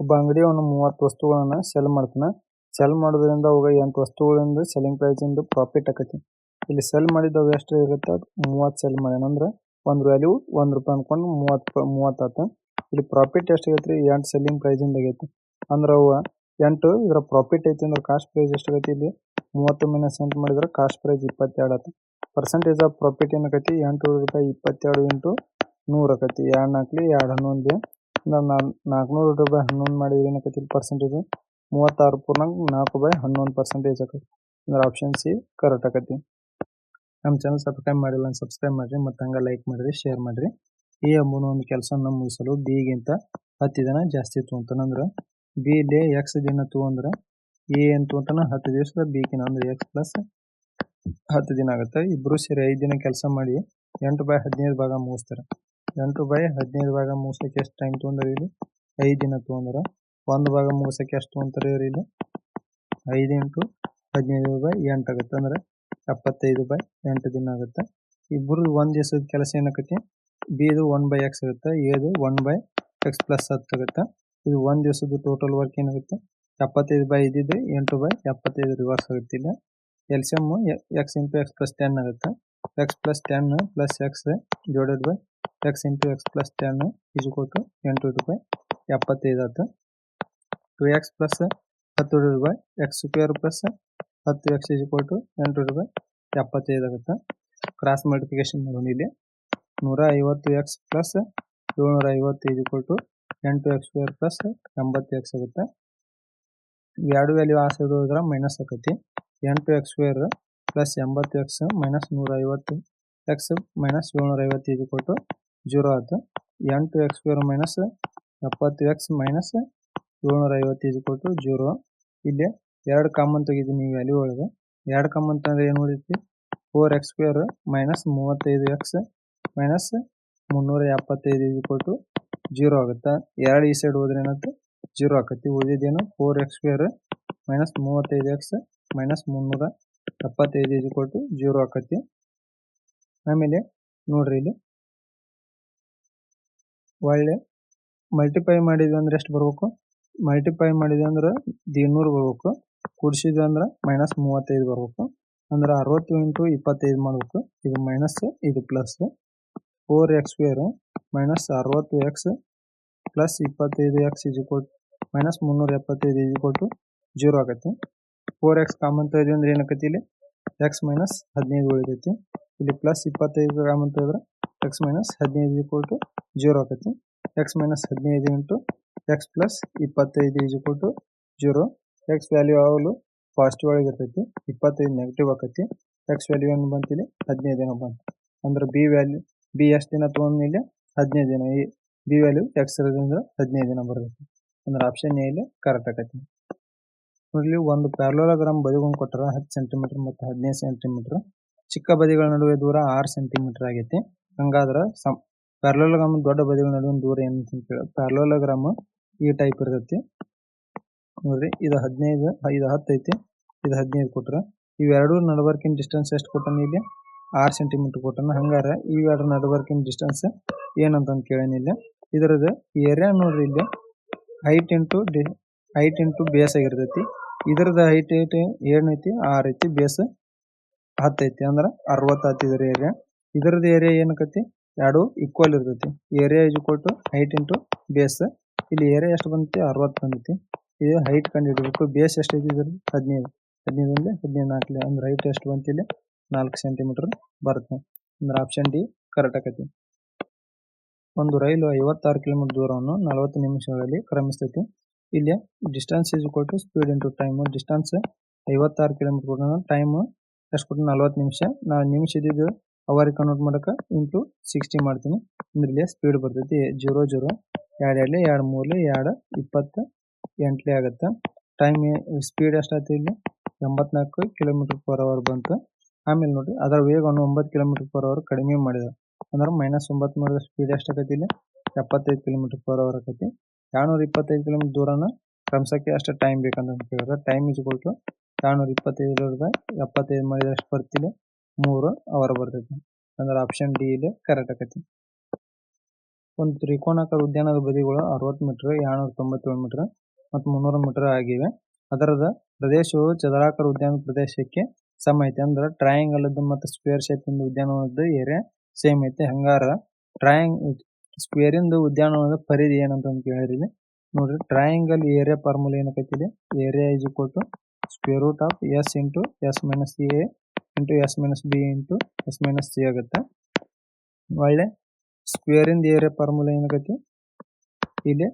ಒಬ್ಬ ಅಂಗಡಿಯವನು ಮೂವತ್ತು ವಸ್ತುಗಳನ್ನ ಸೆಲ್ ಮಾಡ್ತಾನ. ಸೆಲ್ ಮಾಡೋದ್ರಿಂದ ಅವಾಗ ಎಂಟು ವಸ್ತುಗಳಿಂದ ಸೆಲ್ಲಿಂಗ್ ಪ್ರೈಸ್ ಇಂದ ಪ್ರಾಫಿಟ್ ಆಕತಿ. ಇಲ್ಲಿ ಸೆಲ್ ಮಾಡಿದವ ಎಷ್ಟು ಇರುತ್ತೆ? ಮೂವತ್ತು ಸೆಲ್ ಮಾಡ್ಯಾನ. ಅಂದ್ರ ಒಂದ್ ವ್ಯಾಲ್ಯೂ ಒಂದ್ ರೂಪಾಯಿ ಅನ್ಕೊಂಡು ಮೂವತ್ ಮೂವತ್ತು ಆತ. ಇಲ್ಲಿ ಪ್ರಾಫಿಟ್ ಎಷ್ಟು ಆಗೈತ್ರಿ? ಎಂಟು ಸೆಲ್ಲಿಂಗ್ ಪ್ರೈಸ್ ಇಂದ ಆಗೈತಿ. ಅಂದ್ರ ಅವ ಎಂಟು, ಇದರ ಪ್ರಾಫಿಟ್ ಐತಿ ಅಂದ್ರ ಕಾಸ್ಟ್ ಪ್ರೈಸ್ ಎಷ್ಟು ಆಗೈತಿ? ಇಲ್ಲಿ ಮೂವತ್ತು ಮೈನಸ್ ಎಂಟು ಮಾಡಿದ್ರ ಕಾಸ್ಟ್ ಪ್ರೈಸ್ ಇಪ್ಪತ್ತೆರಡು ಆತ. ಪರ್ಸೆಂಟೇಜ್ ಆಫ್ ಪ್ರಾಫಿಟ್ ಏನ್ ಆಕೈತಿ? ಎಂಟು ರೂಪಾಯಿ ಇಪ್ಪತ್ತೆರಡು ಇಂಟು ನೂರು ಆಕತಿ. ಎರಡ್ ನಾಲ್ಕಲಿ ಎರಡು ಹನ್ನೊಂದು. ನಾಲ್ಕುನೂರು ರೂಪಾಯಿ ಹನ್ನೊಂದು ಮಾಡಿದ್ರೆ ಏನಾಕೈತಿ ಪರ್ಸೆಂಟೇಜ್ ಮೂವತ್ತಾರು ಪೂರ್ಣಾಂಕ ನಾಲ್ಕು ಬೈ ಹನ್ನೊಂದು ಪರ್ಸೆಂಟೇಜ್ ಆಕೈತಿ. ಅಂದ್ರೆ ಆಪ್ಷನ್ ಸಿ ಕರೆಕ್ಟ್ ಆಕೈತಿ. ನಮ್ಮ ಚಾನಲ್ ಸಬ್ಸ್ಕ್ರೈಬ್ ಮಾಡಿಲ್ಲ ಸಬ್ಸ್ಕ್ರೈಬ್ ಮಾಡಿರಿ, ಮತ್ತೆ ಹಂಗ ಲೈಕ್ ಮಾಡಿರಿ ಶೇರ್ ಮಾಡಿರಿ. ಈ ಎಂಬುನ ಒಂದು ಕೆಲಸನ ಮುಗಿಸಲು ಬಿ ಗಿಂತ ಹತ್ತು ದಿನ ಜಾಸ್ತಿ ತಗೊಂತಾನಂದ್ರ ಬಿ ಇಲ್ಲಿ ಎಕ್ಸ್ ದಿನ ತಗೊಂಡ್ರ ಎ ಏನ್ ಅಂತ ಹತ್ತು ದಿವಸದ ಬಿ ಗಿನ ಅಂದ್ರೆ ಎಕ್ಸ್ ಪ್ಲಸ್ ಹತ್ತು ದಿನ ಆಗುತ್ತೆ. ಇಬ್ಬರು ಸೇರಿ ಐದು ದಿನ ಕೆಲಸ ಮಾಡಿ ಎಂಟು ಬೈ ಹದಿನೈದು ಭಾಗ ಮುಗಿಸ್ತಾರೆ. ಎಂಟು ಬೈ ಹದಿನೈದು ಭಾಗ ಮುಗಿಸಕ್ಕೆ ಎಷ್ಟು ಟೈಮ್ ತೊಗೊಂಡ್ರಿ ಇಲ್ಲಿ? ಐದು ದಿನ ತೊಗೊಂಡ್ರ? ಒಂದು ಭಾಗ ಮುಗಿಸಕ್ಕೆ ಎಷ್ಟು ತೊಗೊಂತಾರೆ ಇವ್ರು ಇಲ್ಲಿ? ಐದು ಇಂಟು ಹದಿನೈದು ಬೈ ಎಂಟು ಆಗುತ್ತೆ. ಅಂದ್ರೆ ಎಪ್ಪತ್ತೈದು ಬೈ ಎಂಟು ದಿನ ಆಗುತ್ತೆ. ಇಬ್ಬರು ಒಂದ್ ದಿವಸದ ಕೆಲಸ ಏನಾಕತಿ ಬಿದು ಒನ್ ಬೈ ಎಕ್ಸ್ ಆಗುತ್ತೆ ಎದು ಒನ್ ಬೈ ಎಕ್ಸ್ ಪ್ಲಸ್ ಹತ್ತು ಆಗುತ್ತೆ. ಇದು ಒಂದ್ ದಿವಸದ ಟೋಟಲ್ ವರ್ಕ್ ಏನಾಗುತ್ತೆ ಎಪ್ಪತ್ತೈದು ಬೈ ಇದ್ದಿದ್ದು ಎಂಟು ಬೈ ಎಪ್ಪತ್ತೈದು ರಿವರ್ಸ್ ಆಗುತ್ತೆ ಇಲ್ಲಿ. LCM x into x plus ten ಆಗುತ್ತೆ. X plus ten plus x divided by x into x plus ten is to ಎಂಟು ರೂಪಾಯಿ ಎಪ್ಪತ್ತೈದು ಆಯ್ತು ಟು ಎಕ್ಸ್ ಪ್ಲಸ್ ಹತ್ತು ರೂಪಾಯಿ ಎಕ್ಸ್ ಸ್ಕ್ವೇರ್ ಪ್ಲಸ್ ಹತ್ತು ಎಕ್ಸ್ ಇಸ್ ಟು ಎಂಟು ರೂಪಾಯಿ ಎಪ್ಪತ್ತೈದು ಆಗುತ್ತೆ ಕ್ರಾಸ್ ಮಲ್ಟಿಪ್ಲಿಕೇಶನ್ ಮಾಡೋಣ ಇಲ್ಲಿ ನೂರ ಐವತ್ತು ಎಕ್ಸ್ ಪ್ಲಸ್ ಏಳ್ನೂರ ಐವತ್ತೈದು ಟು ಎಂಟು ಎಕ್ಸ್ ಸ್ಕ್ವೇರ್ ಪ್ಲಸ್ ಎಂಬತ್ತು ಎಕ್ಸ್ ಆಗುತ್ತೆ ಎರಡು ವ್ಯಾಲ್ಯೂ ಆ ಸೈಡ್ ಮೈನಸ್ ಆಕತಿ ಎಂಟು ಎಕ್ಸ್ ಸ್ಕ್ವೇರ್ ಪ್ಲಸ್ ಎಂಬತ್ತು ಎಕ್ಸ್ ಮೈನಸ್ ನೂರ ಐವತ್ತು ಎಕ್ಸ್ ಮೈನಸ್ ಏಳ್ನೂರ ಐವತ್ತೈದು ಕೊಟ್ಟು ಜೀರೋ ಆಯಿತು. ಎಂಟು ಎಕ್ಸ್ ಸ್ಕ್ವೇರ್ ಮೈನಸ್ ಎಪ್ಪತ್ತು ಎಕ್ಸ್ ಮೈನಸ್ ಏಳ್ನೂರ ಐವತ್ತೈದು ಕೊಟ್ಟು ಜೀರೋ. ಇಲ್ಲಿ ಎರಡು ಕಾಮನ್ ತೆಗಿದ್ದೀನಿ ಈ ವ್ಯಾಲ್ಯೂ ಒಳಗೆ. ಎರಡು ಕಾಮನ್ ತಂದ್ರೆ ಏನು ಉಳಿತೈತಿ? ಫೋರ್ ಎಕ್ಸ್ ಸ್ಕ್ವೇರ್ ಮೈನಸ್ ಮೂವತ್ತೈದು ಎಕ್ಸ್ ಮೈನಸ್ ಮುನ್ನೂರ ಎಪ್ಪತ್ತೈದು ಇದು ಕೊಟ್ಟು ಜೀರೋ ಆಗುತ್ತೆ? ಎರಡು ಈ ಸೈಡ್ ಹೋದ್ರೆ ಏನಂತ ಜೀರೋ ಆಕತಿ. ಉಳಿದಿದ್ದೇನು? ಫೋರ್ ಎಕ್ಸ್ ಸ್ಕ್ವೇರ್ ಮೈನಸ್ ಮೂವತ್ತೈದು ಎಕ್ಸ್ ಮೈನಸ್ ಮುನ್ನೂರ ಎಪ್ಪತ್ತೈದು ಇದು ಕೊಟ್ಟು ಜೀರೋ ಆಕತಿ. ಆಮೇಲೆ ನೋಡ್ರಿ ಇಲ್ಲಿ. ಒಳ್ಳೆ ಮಲ್ಟಿಪ್ಲೈ ಮಾಡಿದ್ವಿ ಅಂದ್ರೆ ಎಷ್ಟು ಬರ್ಬೇಕು? ಮಲ್ಟಿಪ್ಲೈ ಮಾಡಿದ್ವಿ ಅಂದ್ರೆ ಇನ್ನೂರು ಬರ್ಬೇಕು. ಕೂಡಿಸಿದ್ವಿ ಅಂದ್ರೆ ಮೈನಸ್ ಮೂವತ್ತೈದು ಬರ್ಬೇಕು. ಅಂದ್ರೆ ಅರವತ್ತು ಇಂಟು ಇಪ್ಪತ್ತೈದು ಮಾಡ್ಬೇಕು. ಇದು ಮೈನಸ್ ಇದು plus four x square minus ಅರವತ್ತು ಎಕ್ಸ್ ಪ್ಲಸ್ ಇಪ್ಪತ್ತೈದು ಎಕ್ಸ್ ಇಸ್ ಮೈನಸ್ ಮುನ್ನೂರ ಎಪ್ಪತ್ತೈದು ಇದು ಕೊಟ್ಟು ಜೀರೋ ಆಗತ್ತೆ. ಫೋರ್ ಎಕ್ಸ್ ಕಾಮನ್ ತೆಗೆದ್ವಿ ಅಂದ್ರೆ ಏನಾಕತಿ ಇಲ್ಲಿ? ಎಕ್ಸ್ ಮೈನಸ್ ಹದಿನೈದು ಉಳಿತೈತಿ. ಇಲ್ಲಿ ಪ್ಲಸ್ ಇಪ್ಪತ್ತೈದು ಗ್ರಾಮ್ ಅಂತ ಹೇಳಿದ್ರೆ ಎಕ್ಸ್ ಮೈನಸ್ ಹದಿನೈದು ಟು ಜೀರೋ ಆಕೈತಿ. ಎಕ್ಸ್ ಮೈನಸ್ ಹದಿನೈದು ಇಂಟು ಎಕ್ಸ್ ಪ್ಲಸ್ ಇಪ್ಪತ್ತೈದು is to zero x value ಯಾವಾಗಲೂ ಪಾಸಿಟಿವ್ ಒಳಗೆ ಇರ್ತೈತಿ. ಇಪ್ಪತ್ತೈದು ನೆಗೆಟಿವ್ ಆಕೈತಿ. ಎಕ್ಸ್ ವ್ಯಾಲ್ಯೂ ಏನು ಬಂತು ಇಲ್ಲಿ? ಹದಿನೈದು ದಿನ ಬಂತು. ಅಂದ್ರೆ ಬಿ ವ್ಯಾಲ್ಯೂ ಬಿ ಎಷ್ಟು ದಿನ ತೊಗೊಂಡಿಲ್ಲ ಹದಿನೈದು ದಿನ. ಈ ಬಿ ವ್ಯಾಲ್ಯೂ ಎಕ್ಸ್ ಇರೋದ್ರಿಂದ ಹದಿನೈದು ದಿನ ಬರ್ತೈತಿ. ಅಂದ್ರೆ ಆಪ್ಷನ್ ಎ ಇಲ್ಲಿ ಕರೆಕ್ಟ್ ಆಕತಿ. ನೋಡ್ಲಿ ಒಂದು ಪ್ಯಾರಲೋಗ್ರಾಮ್ ಬದಿಗೊಂಡು ಕೊಟ್ಟರ ಹತ್ತು ಸೆಂಟಿಮೀಟರ್ ಮತ್ತು ಹದಿನೈದು ಸೆಂಟಿಮೀಟರ್ ಚಿಕ್ಕ ಬದಿಗಳ ನಡುವೆ ದೂರ ಆರು ಸೆಂಟಿಮೀಟರ್ ಆಗೈತಿ. ಹಂಗಾದ್ರ ಸಮ್ ಪ್ಯಾರಲೋಗ್ರಾಮ್ ದೊಡ್ಡ ಬದಿಗಳ ನಡುವಿನ ದೂರ ಪ್ಯಾರಲೋಗ್ರಾಮ್ ಈ ಟೈಪ್ ಇರ್ತೈತಿ. ನೋಡ್ರಿ, ಇದು ಹದಿನೈದು, ಇದು ಹತ್ತು ಐತಿ, ಇದು ಹದಿನೈದು ಕೊಟ್ರ. ಇವೆರಡು ನಡಬರ್ಕಿನ ಡಿಸ್ಟೆನ್ಸ್ ಎಷ್ಟು ಕೊಟ್ಟಾನ ಇಲ್ಲಿ? ಆರು ಸೆಂಟಿಮೀಟರ್ ಕೊಟ್ಟಾನ. ಹಂಗಾರ ಇವೆರಡು ನಡಬರ್ಕಿನ ಡಿಸ್ಟೆನ್ಸ್ ಏನಂತ ಕೇಳೇನಿ ಇಲ್ಲಿ. ಇದರದ ಏರಿಯಾ ನೋಡ್ರಿ ಇಲ್ಲಿ height into d height into base ಆಗಿರ್ತೈತಿ. ಇದ್ರದ್ದು ಹೈಟ್ ಐತಿ ಏನೈತಿ ಆರ್ ಐತಿ ಬೇಸ್ ಹತ್ತೈತಿ ಅಂದ್ರ ಅರವತ್ತು ಆತಿ ಇದರ ಏರಿಯಾ ಇದರದ ಏರಿಯಾ ಏನಕತಿ ಎರಡು ಈಕ್ವಲ್ ಇರ್ತೈತಿ. Area is to height into base ಇಲ್ಲಿ ಏರಿಯಾ ಎಷ್ಟು ಬಂದೈತಿ? ಅರವತ್ತು ಬಂದೈತಿ. ಇದು ಹೈಟ್ ಕಂಡು ಹಿಡಬೇಕು ಬೇಸ್ ಎಷ್ಟು ಐತಿ ಇದ್ರದ್ದು ಹದಿನೈದು. ಹದಿನೈದು ಅಂದ್ರೆ ಹದಿನೈದು ನಾಲ್ಕು ಅಂದ್ರೆ ಹೈಟ್ ಎಷ್ಟು ಬಂತು ಇಲ್ಲಿ? ನಾಲ್ಕು ಸೆಂಟಿಮೀಟರ್ ಬರುತ್ತೆ. ಅಂದ್ರೆ ಆಪ್ಷನ್ ಡಿ ಕರೆಕ್ಟ್ ಆಕತಿ ಒಂದು ರೈಲು ಐವತ್ತಾರು ಕಿಲೋಮೀಟರ್ ದೂರವನ್ನು ನಲವತ್ತು ನಿಮಿಷಗಳಲ್ಲಿ ಕ್ರಮಿಸ್ತೈತಿ. ಇಲ್ಲಿ distance is to speed into time distance ಐವತ್ತಾರು ಕಿಲೋಮೀಟರ್ ಕೊಟ್ಟು ಟೈಮ್ ಎಷ್ಟು ಕೊಟ್ಟು ನಲವತ್ತು ನಿಮಿಷ. ನಾವು ನಿಮಿಷ ಇದ್ದಿದ್ದು ಅವರಿಗೆ ಕನ್ವರ್ಟ್ ಮಾಡಕ್ಕೆ ಇಂಟು ಸಿಕ್ಸ್ಟಿ ಮಾಡ್ತೀನಿ. ಅಂದ್ರೆ ಇಲ್ಲಿ ಸ್ಪೀಡ್ ಬರ್ತೈತಿ. ಜೀರೋ ಜೀರೋ, ಎರಡು, ಎರಡ್ಲಿ, ಎರಡು, ಮೂರ್ಲಿ, ಎರಡು, ಇಪ್ಪತ್ತು, ಎಂಟ್ಲಿ ಆಗುತ್ತೆ. ಟೈಮ್ ಸ್ಪೀಡ್ ಎಷ್ಟಾಯ್ತು ಇಲ್ಲಿ? ಎಂಬತ್ನಾಲ್ಕು ಕಿಲೋಮೀಟರ್ ಪರ್ ಅವರ್ ಬಂತು. ಆಮೇಲೆ ನೋಡಿ ಅದರ ವೇಗವನ್ನು ಒಂಬತ್ತು ಕಿಲೋಮೀಟರ್ ಪರ್ ಅವರ್ ಕಡಿಮೆ ಮಾಡಿದ. ಅಂದ್ರೆ ಮೈನಸ್ ಒಂಬತ್ತು ಮಾಡಿದ ಸ್ಪೀಡ್ ಎಷ್ಟಾಗೈತಿ ಇಲ್ಲಿ? ಎಪ್ಪತ್ತೈದು ಕಿಲೋಮೀಟರ್ ಪರ್ ಅವರ್ ಆಕೈತಿ. ಎರಡ್ನೂರ ಇಪ್ಪತ್ತೈದು ಕಿಲೋಮೀಟರ್ ದೂರನ ಕ್ರಮಿಸಕ್ಕೆ ಅಷ್ಟೇ ಟೈಮ್ ಬೇಕಂತ ಕೇಳಿದ್ರೆ ಟೈಮ್ ಇಸ್ ಟು ಎರಡ್ನೂರ ಇಪ್ಪತ್ತೈದು ಎಪ್ಪತ್ತೈದು ಮಾಡಿದ್ರೆ ಎಷ್ಟು ಮೂರು ಅವರ್ ಬರ್ತೈತಿ. ಅಂದ್ರೆ ಆಪ್ಷನ್ ಡಿ ಇಲ್ಲಿ ಕರೆಕ್ಟ್ ಆಕತಿ. ಒಂದು ತ್ರಿಕೋನಾಕಾರ ಉದ್ಯಾನದ ಬದಿಗಳು ಅರವತ್ತು ಮೀಟರ್ ಎರಡ್ನೂರ ತೊಂಬತ್ತೇಳು ಮೀಟರ್ ಮತ್ತು ಮುನ್ನೂರು ಮೀಟರ್ ಆಗಿವೆ. ಅದರದ ಪ್ರದೇಶವು ಚದರಾಕಾರ ಉದ್ಯಾನ ಪ್ರದೇಶಕ್ಕೆ ಸಮ ಐತಿ. ಅಂದ್ರೆ ಟ್ರಯಾಂಗಲ್ ಮತ್ತು ಸ್ಕ್ವೇರ್ ಶೇಪ್ ಉದ್ಯಾನವನದ ಏರಿಯಾ ಸೇಮ್ ಐತಿ. ಹಂಗಾರ ಟ್ರಯಾಂಗ್ ಸ್ಕ್ವೇರ್ ಇಂದ ಉದ್ಯಾನವನದ ಪರಿಧಿ ಏನಂತ ಕೇಳಿರಿ ನೋಡ್ರಿ ಟ್ರಯಾಂಗಲ್ ಏರಿಯಾ ಫಾರ್ಮುಲಾ ಏನಕೈತಿ ಇಲ್ಲಿ area is equal to square root of s into s minus a into s minus b into s minus c ಆಗುತ್ತೆ. ಒಳ್ಳೆ ಸ್ಕ್ವೇರ್ ಇಂದ ಏರಿಯಾ ಫಾರ್ಮುಲಾ ಏನಾಗೈತಿ ಇಲ್ಲಿ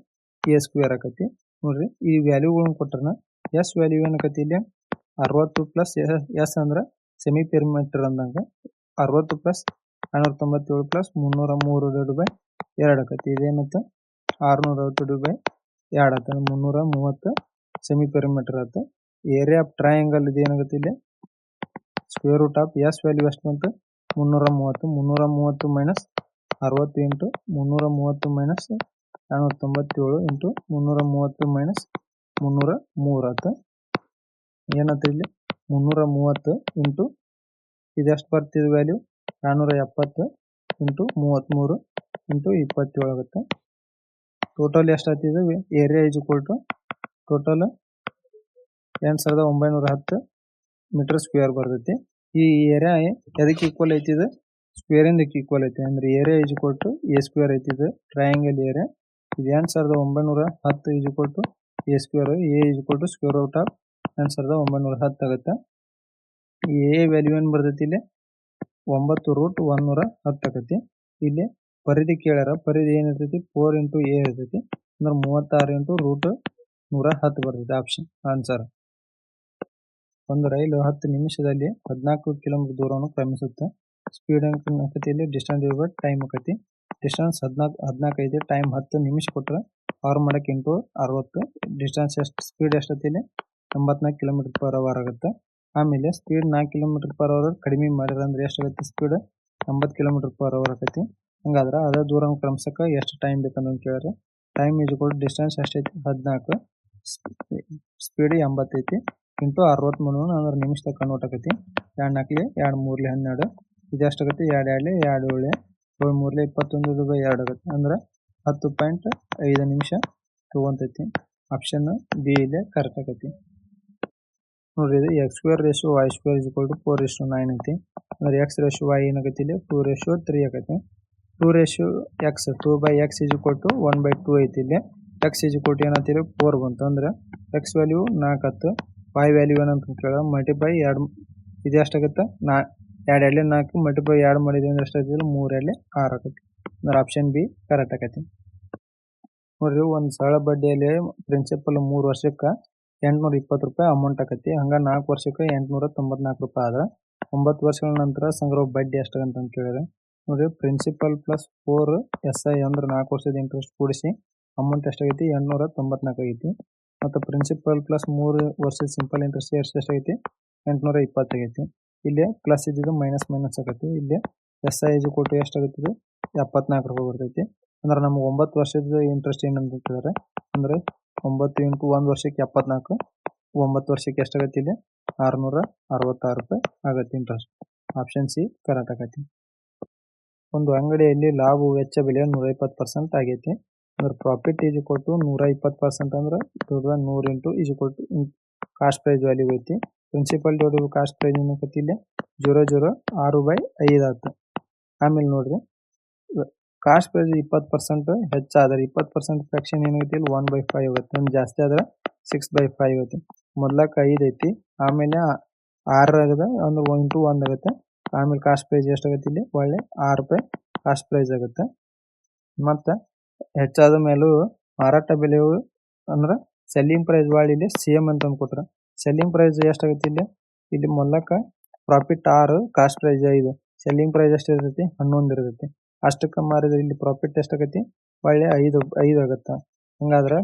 ಎ ಸ್ಕ್ವೇರ್ ಆಕತಿ. ನೋಡ್ರಿ, ಈ ವ್ಯಾಲ್ಯೂಗಳನ್ನ ಕೊಟ್ರನ ಎಸ್ ವ್ಯಾಲ್ಯೂ ಏನಕತಿ ಇಲ್ಲಿ? ಅರವತ್ತು ಪ್ಲಸ್ ಎಸ್ ಅಂದ್ರೆ ಸೆಮಿ ಪೆರಿಮೀಟರ್ ಅಂದಂಗ. ಅರವತ್ತು ಪ್ಲಸ್ ನಾನೂರ ತೊಂಬತ್ತೇಳು ಪ್ಲಸ್ ಮುನ್ನೂರ ಮೂರು ಡಿವೈಡ್ ಬೈ ಎರಡು ಆಕತಿ ಇದೇನತ್ತ ಆರ್ನೂರ ಐವತ್ತು ಬೈ ಎರಡು ಆತ ಮುನ್ನೂರ ಮೂವತ್ತು ಸೆಮಿ ಪೆರಿಮೀಟರ್ ಆತ ಏರಿಯಾ ಆಫ್ ಟ್ರಯಾಂಗಲ್ ಇದು ಏನಾಗುತ್ತೆ ಇಲ್ಲಿ? Square root of s value ಎಷ್ಟು ಬಂತು? ಮುನ್ನೂರ ಮೂವತ್ತು ಮುನ್ನೂರ ಮೂವತ್ತು ಮೈನಸ್ ಅರವತ್ತು ಇಂಟು ಮುನ್ನೂರ ಮೂವತ್ತು ಮೈನಸ್ ಎರಡ್ನೂರ ತೊಂಬತ್ತೇಳು ಇಂಟು ಮುನ್ನೂರ ಮೂವತ್ತು ಮೈನಸ್ ಮುನ್ನೂರ ಮೂರು ಆತು ಏನಂತ ಇಲ್ಲಿ? ಮುನ್ನೂರ ಮೂವತ್ತು ಇಂಟು ಇದೆಷ್ಟು ಬರ್ತಿದೆ ವ್ಯಾಲ್ಯೂ ನಾನ್ನೂರ ಎಪ್ಪತ್ತು ಇಂಟು ಮೂವತ್ತ್ಮೂರು. ಇಂಟು ಇಪ್ಪತ್ತೇಳು ಆಗುತ್ತೆ ಟೋಟಲ್ ಎಷ್ಟು ಆಗ್ತಿದೆ area is equal to total ಎಂಟು ಸಾವಿರದ ಒಂಬೈನೂರ ಹತ್ತು ಮೀಟರ್ ಸ್ಕ್ವೇರ್ ಬರ್ತೈತಿ. ಈ ಏರಿಯಾ ಎದಕ್ಕೆ ಈಕ್ವಲ್ ಇದು? ಸ್ಕ್ವೇರ್ ಇಂದಕ್ಕೆ ಈಕ್ವಲ್ ಐತಿ. ಅಂದ್ರೆ area is equal to a square ಐತಿ ಇದು. ಟ್ರಯಾಂಗಲ್ ಏರಿಯಾ ಇದು ಎಂಟು ಸಾವಿರದ ಒಂಬೈನೂರ ಹತ್ತು is equal to a square a is equal to square root of ಎಂಟು ಸಾವಿರದ ಒಂಬೈನೂರ ಹತ್ತು ಆಗುತ್ತೆ. ಎ ವ್ಯಾಲ್ಯೂ ಏನು ಬರ್ತೈತಿ ಇಲ್ಲಿ? ಒಂಬತ್ತು ರೂಟ್ ಒಂದೂರ ಹತ್ತು ಆಕತಿ ಇಲ್ಲಿ ಪರಿಧಿ ಕೇಳ್ಯಾರ, ಪರಿಧಿ ಏನಿರ್ತೈತಿ ಫೋರ್ ಇಂಟು ಎ ಇರ್ತೈತಿ. ಅಂದ್ರೆ ಮೂವತ್ತಾರು ಇಂಟು ರೂಟ್ ನೂರ ಹತ್ತು ಬರ್ತೈತಿ ಆಪ್ಷನ್ ಆನ್ಸರ್ ಒಂದು ರೈಲು ಹತ್ತು ನಿಮಿಷದಲ್ಲಿ ಹದಿನಾಲ್ಕು ಕಿಲೋಮೀಟರ್ ದೂರವನ್ನು ಕ್ರಮಿಸುತ್ತೆ. ಸ್ಪೀಡ್ ಆಕತಿ ಡಿಸ್ಟೆನ್ಸ್ ಇರ್ಬೇಕು ಟೈಮ್ ಆಕತಿ. ಡಿಸ್ಟೆನ್ಸ್ ಹದಿನಾಲ್ಕು ಹದಿನಾಲ್ಕು ಐತಿ ಟೈಮ್ ಹತ್ತು ನಿಮಿಷ ಕೊಟ್ರೆ ಪವರ್ ಮಾಡಕ್ಕೆ ಇಂಟು ಅರವತ್ತು. ಡಿಸ್ಟೆನ್ಸ್ ಎಷ್ಟು ಸ್ಪೀಡ್ ಎಷ್ಟೈತಿ ಇಲ್ಲಿ ಎಂಬತ್ನಾಲ್ಕು ಕಿಲೋಮೀಟರ್ ಪರ್ ಅವರ್ ಆಗುತ್ತೆ. ಆಮೇಲೆ ಸ್ಪೀಡ್ ನಾಲ್ಕು ಕಿಲೋಮೀಟರ್ ಪರ್ ಅವರ್ ಕಡಿಮೆ ಮಾಡಿದ್ರೆ ಅಂದ್ರೆ ಎಷ್ಟಾಗುತ್ತೆ? ಸ್ಪೀಡ್ ಎಂಬತ್ತು ಕಿಲೋಮೀಟರ್ ಪರ್ ಅವರ್ ಆಕತಿ. ಹಂಗಾದ್ರೆ ಅದೇ ದೂರ ಕ್ರಮಿಸಕ್ಕೆ ಎಷ್ಟು ಟೈಮ್ ಬೇಕಂತ ಕೇಳಿದ್ರೆ ಟೈಮ್ ಈಸ್ ಕೂಡ ಡಿಸ್ಟೆನ್ಸ್ ಎಷ್ಟೈತಿ ಹದಿನಾಲ್ಕು. ಸ್ಪೀಡ್ ಎಂಬತ್ತೈತಿ ಇಂಟು ಅರವತ್ತ್ಮೂರು ಅಂದ್ರೆ ನಿಮಿಷದಾಗ ಕನ್ವರ್ಟ್ ಆಕತಿ. ಎರಡು ನಾಲ್ಕಲಿ ಎರಡು ಮೂರ್ಲಿ ಹನ್ನೆರಡು ಇದು ಎಷ್ಟಾಗತ್ತೆ ಎರಡು ಎರಡ್ಲಿ ಎರಡು ಏಳು ಏಳು ಮೂರ್ಲಿ ಇಪ್ಪತ್ತೊಂದು ಬೈ ಎರಡು ಆಗುತ್ತೆ ಅಂದ್ರೆ ಹತ್ತು ಪಾಯಿಂಟ್ ಐದು ನಿಮಿಷ ತೊಗೊಂತೈತಿ ಆಪ್ಷನ್ ಬಿ ಇಲ್ಲೇ ಕರೆಕ್ಟ್ ಆಗೈತಿ ನೋಡ್ರಿ ಇದು X square ratio Y square is equal to four ratio nine ಐತಿ. ಅಂದ್ರೆ ಎಕ್ಸ್ ರೇಷು ವೈ ಏನಾಗೈತಿ ಇಲ್ಲಿ? ಟೂ ರೇಷು ತ್ರೀ ಆಗೈತಿ two ratio x two by x is ಕೊಟ್ಟು ಒನ್ ಬೈ ಟೂ ಐತಿ ಇಲ್ಲಿ. ಎಕ್ಸ್ ಈಜು ಕೊಟ್ಟು ಏನಂತೀರಿ? ಫೋರ್ ಬಂತು ಅಂದ್ರೆ ಎಕ್ಸ್ ವ್ಯಾಲ್ಯೂ ನಾಲ್ಕು ಹತ್ತು ವೈ ವ್ಯಾಲ್ಯೂ ಏನಂತ ಕೇಳೋ ಮಲ್ಟಿಪ್ಲೈ ಎರಡು, ಇದು ಎಷ್ಟಾಗುತ್ತೆ? ನಾ ಎರಡು ಎಳ್ಳಿ ನಾಲ್ಕು ಮಲ್ಟಿಪ್ಲೈ ಎರಡು ಮಾಡಿದ್ವಿ ಅಂದ್ರೆ ಎಷ್ಟಾಗ್ತದೆ ಮೂರು ಎಳ್ಳಿ ಆರು ಆಗತ್ತೆ ಅಂದ್ರೆ ಆಪ್ಷನ್ ಬಿ ಕರೆಕ್ಟ್ ಆಗತ್ತೆ ನೋಡ್ರಿ, ಒಂದು ಸರಳ ಬಡ್ಡಿಯಲ್ಲಿ ಪ್ರಿನ್ಸಿಪಲ್ ಮೂರು ವರ್ಷಕ್ಕೆ ಎಂಟುನೂರ ಇಪ್ಪತ್ತು ರೂಪಾಯಿ ಅಮೌಂಟ್ ಆಕತಿ ಹಂಗೆ ನಾಲ್ಕು ವರ್ಷಕ್ಕೆ ಎಂಟುನೂರ ತೊಂಬತ್ನಾಲ್ಕು ರೂಪಾಯಿ ಆದ್ರೆ, ಒಂಬತ್ತು ವರ್ಷಗಳ ನಂತರ ಸಂಗ್ರಹ ಬಡ್ಡಿ ಎಷ್ಟಾಗಂತ ಕೇಳಿದ್ರೆ ನೋಡ್ರಿ principal plus four S I ಅಂದ್ರೆ ನಾಲ್ಕು ವರ್ಷದ ಇಂಟ್ರೆಸ್ಟ್ ಕೂಡಿಸಿ ಅಮೌಂಟ್ ಎಷ್ಟಾಗೈತಿ? ಎಂಟುನೂರ ತೊಂಬತ್ನಾಲ್ಕು ಆಗೈತಿ. ಮತ್ತು ಪ್ರಿನ್ಸಿಪಲ್ ಪ್ಲಸ್ ಮೂರು ವರ್ಷದ ಸಿಂಪಲ್ ಇಂಟ್ರೆಸ್ಟ್ ಎಷ್ಟು ಎಷ್ಟಾಗೈತಿ? ಎಂಟುನೂರ ಇಪ್ಪತ್ತಾಗೈತಿ ಇಲ್ಲಿ ಪ್ಲಸ್ ಇದ್ದಿದ್ದು ಮೈನಸ್ ಮೈನಸ್ ಆಗೈತಿ. ಇಲ್ಲಿ ಎಸ್ ಐ ಜಿ ಕೊಟ್ಟು ಎಷ್ಟಾಗೈತಿ ಎಪ್ಪತ್ನಾಲ್ಕು ರೂಪಾಯಿ ಬರ್ತೈತಿ ಅಂದ್ರೆ ನಮ್ಗೆ ಒಂಬತ್ತು ವರ್ಷದ ಇಂಟ್ರೆಸ್ಟ್ ಏನಂತ ಹೇಳಿದ್ರೆ ಅಂದ್ರೆ ಒಂಬತ್ತು ಇಂಟು ಒಂದು ವರ್ಷಕ್ಕೆ ಎಪ್ಪತ್ನಾಲ್ಕು, ಒಂಬತ್ತು ವರ್ಷಕ್ಕೆ ಎಷ್ಟಾಗತ್ತೆ ಇಲ್ಲಿ? ಆರುನೂರ ಅರವತ್ತಾರು ರೂಪಾಯಿ ಆಗತ್ತೆ ಇಂಟ್ರೆಸ್ಟ್ ಆಪ್ಷನ್ ಸಿ ಕರೆಕ್ಟ್ ಆಗತ್ತೆ. ಒಂದು ಅಂಗಡಿಯಲ್ಲಿ ಲಾಭ ವೆಚ್ಚ ಬೆಲೆ ನೂರ ಇಪ್ಪತ್ತು ಪರ್ಸೆಂಟ್ ಆಗೈತಿ. ಅಂದ್ರೆ ಪ್ರಾಫಿಟ್ ಈಸ್ ಕೊಟ್ಟು ನೂರ ಇಪ್ಪತ್ತು ಪರ್ಸೆಂಟ್ ಅಂದ್ರೆ ನೂರು into is equal to cost price value ಐತಿ. ಪ್ರಿನ್ಸಿಪಲ್ ದೊಡ್ಡ ಕಾಸ್ಟ್ ಪ್ರೈಸ್ ಏನಕತಿ ಇಲ್ಲಿ? ಜೀರೋ ಜೀರೋ ಆರು ಬೈ ಐದು ಆಯ್ತು. ಆಮೇಲೆ ನೋಡ್ರಿ. ಕಾಸ್ಟ್ ಪ್ರೈಸ್ ಇಪ್ಪತ್ತು ಪರ್ಸೆಂಟ್ ಹೆಚ್ಚಾದ್ರೆ ಇಪ್ಪತ್ತು ಪರ್ಸೆಂಟ್ ಫ್ರಾಕ್ಷನ್ ಏನಾಗೈತಿ ಇಲ್ಲಿ? ಒನ್ ಬೈ ಫೈವ್ ಆಗುತ್ತೆ ಒಂದು ಜಾಸ್ತಿ ಆದ್ರೆ ಸಿಕ್ಸ್ ಬೈ ಫೈವ್ ಐತಿ. ಮೊದ್ಲಕ್ಕೆ ಐದು ಐತಿ. ಆಮೇಲೆ ಆರು ಆಗದ ಅಂದ್ರೆ ಒನ್ ಟು ಒಂದು ಆಗುತ್ತೆ. ಆಮೇಲೆ ಕಾಸ್ಟ್ ಪ್ರೈಸ್ ಎಷ್ಟಾಗುತ್ತೆ ಇಲ್ಲಿ? ಒಳ್ಳೆ ಆರು ರೂಪಾಯಿ ಕಾಸ್ಟ್ ಪ್ರೈಸ್ ಆಗುತ್ತೆ. ಮತ್ತು ಹೆಚ್ಚಾದ ಮೇಲೂ ಮಾರಾಟ ಬೆಲೆಯು ಅಂದ್ರೆ ಸೆಲ್ಲಿಂಗ್ ಪ್ರೈಸ್ ಭಾಳ ಇಲ್ಲಿ ಸೇಮ್ ಅಂತ ಅಂದ್ಕೊಟ್ರೆ. ಸೆಲ್ಲಿಂಗ್ ಪ್ರೈಸ್ ಎಷ್ಟಾಗತ್ತೆ ಇಲ್ಲಿ? ಇಲ್ಲಿ ಮೊದಲಕ್ಕ ಪ್ರಾಫಿಟ್ ಆರು ಕಾಸ್ಟ್ ಪ್ರೈಸ್ ಐದು. ಸೆಲ್ಲಿಂಗ್ ಪ್ರೈಸ್ ಎಷ್ಟು ಹನ್ನೊಂದು ಇರ್ತೈತಿ. ಅಷ್ಟಕ್ಕೆ ಮಾರಿದ್ರೆ ಇಲ್ಲಿ ಪ್ರಾಫಿಟ್ ಎಷ್ಟಾಗತಿ ಒಳ್ಳೆ ಐದು ಐದು ಆಗುತ್ತೆ. ಹಂಗಾದ್ರೆ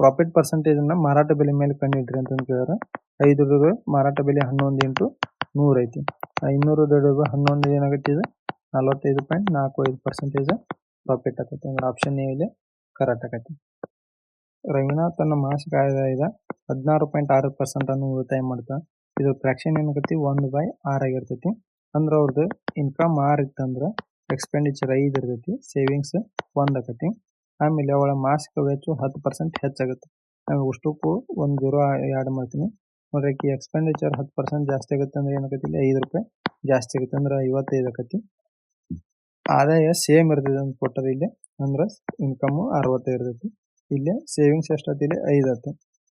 ಪ್ರಾಫಿಟ್ ಪರ್ಸೆಂಟೇಜ್ ಅನ್ನ ಮಾರಾಟ ಬೆಲೆ ಮೇಲೆ ಕಂಡಿಡ್ರಿ ಅಂತ ಕೇಳಿದ್ರೆ ಐದು ಮಾರಾಟ ಬೆಲೆ ಹನ್ನೊಂದು ಇಂಟು ನೂರು ಐತಿ. ಐನೂರು ದೊಡ್ಡ ಹನ್ನೊಂದು ಏನಾಗತ್ತಿದ? ನಲವತ್ತೈದು ಪಾಯಿಂಟ್ ನಾಲ್ಕು ಐದು ಪರ್ಸೆಂಟೇಜ್ ಪ್ರಾಫಿಟ್ ಆಗತ್ತೆ ಅಂದ್ರೆ ಆಪ್ಷನ್ ಎ ಇಲ್ಲಿ ಕರೆಕ್ಟ್ ಆಗತ್ತೆ ರವಿನಾಥ್ ತನ್ನ ಮಾಸಿಕ ಆದಾಯದ ಹದಿನಾರು ಪಾಯಿಂಟ್ ಆರು ಪರ್ಸೆಂಟ್ ಅನ್ನು ಉಳಿತಾಯ ಮಾಡ್ತಾ, ಇದು ಫ್ರಾಕ್ಷನ್ ಏನಾಗತ್ತಿ? ಒಂದು ಬೈ ಆರ್ ಆಗಿರ್ತೈತಿ. ಅಂದ್ರೆ ಅವ್ರದ್ದು ಇನ್ಕಮ್ ಆರ್ ಇತ್ತಂದ್ರೆ ಎಕ್ಸ್ಪೆಂಡಿಚರ್ ಐದು ಇರ್ತೈತಿ ಸೇವಿಂಗ್ಸ್ ಒಂದು ಆಕತಿ ಆಮೇಲೆ ಅವಳ ಮಾಸಿಕ ವೆಚ್ಚ ಹತ್ತು ಪರ್ಸೆಂಟ್ ಹೆಚ್ಚಾಗುತ್ತೆ. ನಾವು ಅಷ್ಟಕ್ಕೂ ಒಂದು ಜೀರೋ ಆ್ಯಡ್ ಮಾಡ್ತೀನಿ. ನೋಡ್ರಿ ಆಕಿ ಎಕ್ಸ್ಪೆಂಡಿಚರ್ ಹತ್ತು ಪರ್ಸೆಂಟ್ ಜಾಸ್ತಿ ಆಗುತ್ತೆ ಅಂದ್ರೆ ಏನಾಗತ್ತೆ ಇಲ್ಲಿ ಐದು ರೂಪಾಯಿ ಜಾಸ್ತಿ ಆಗುತ್ತೆ ಅಂದ್ರೆ ಐವತ್ತೈದು ಆಕತಿ. ಆದಾಯ ಸೇಮ್ ಇರ್ತದೆ ಅಂತ ಕೊಟ್ಟರೆ ಇಲ್ಲಿ ಅಂದ್ರೆ ಇನ್ಕಮ್ ಅರವತ್ತೈದು ಇರ್ತೈತಿ. ಇಲ್ಲಿ ಸೇವಿಂಗ್ಸ್ ಎಷ್ಟಾಯ್ತು ಇಲ್ಲಿ ಐದು ಆಯ್ತು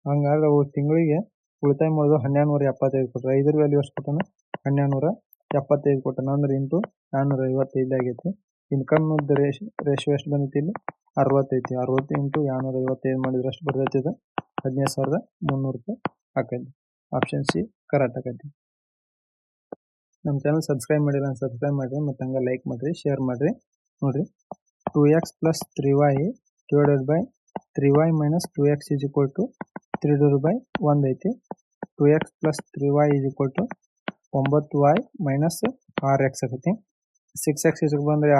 ಹಂಗಾದ್ರೆ ಅವು ತಿಂಗಳಿಗೆ ಉಳಿತಾಯ ಮಾಡೋದು ಹನ್ನೆರಡು ನೂರ ಎಪ್ಪತ್ತೈದು ಕೊಟ್ಟರೆ ಐದರ ವ್ಯಾಲ್ಯೂ ಎಷ್ಟು ಕೊಟ್ಟಾನ? ಹನ್ನೆರಡು ನೂರ ಎಪ್ಪತ್ತೈದು ಕೊಟ್ಟಾನ. ಅಂದ್ರೆ ಇಂಟು ನಾನ್ನೂರ ಐವತ್ತೈದು ಆಗೈತಿ. ಇನ್ಕಮ್ ರೇಷ್ ರೇಷಿಯೋ ಎಷ್ಟು ಬಂದೈತಿ ಇಲ್ಲಿ? ಅರವತ್ತೈತಿ. ಅರವತ್ತು ಇಂಟು ಎರಡ್ನೂರ ಐವತ್ತೈದು ಮಾಡಿದ್ರೆ ಅಷ್ಟು ಬರ್ತೈತಿ ಅದು ಹದಿನೈದು ಸಾವಿರದ ಮುನ್ನೂರು ರೂಪಾಯಿ ಆಕೈತಿ. ಆಪ್ಷನ್ ಸಿ ಕರೆಕ್ಟ್ ಆಗೈತಿ ನಮ್ಮ ಚಾನಲ್ ಸಬ್ಸ್ಕ್ರೈಬ್ ಮಾಡಿಲ್ಲ ಸಬ್ಸ್ಕ್ರೈಬ್ ಮಾಡಿರಿ, ಮತ್ತು ಹಂಗೆ ಲೈಕ್ ಮಾಡಿರಿ ಶೇರ್ ಮಾಡಿರಿ. ನೋಡಿರಿ two x plus three y divided by three y minus two x is equal to three divide by ಒಂದು ಐತಿ. Two x plus three y is equal to ಒಂಬತ್ತು ವೈ ಮೈನಸ್ ಆರು ಎಕ್ಸ್ ಆಕೈತಿ. Six x is ಬಂದರೆ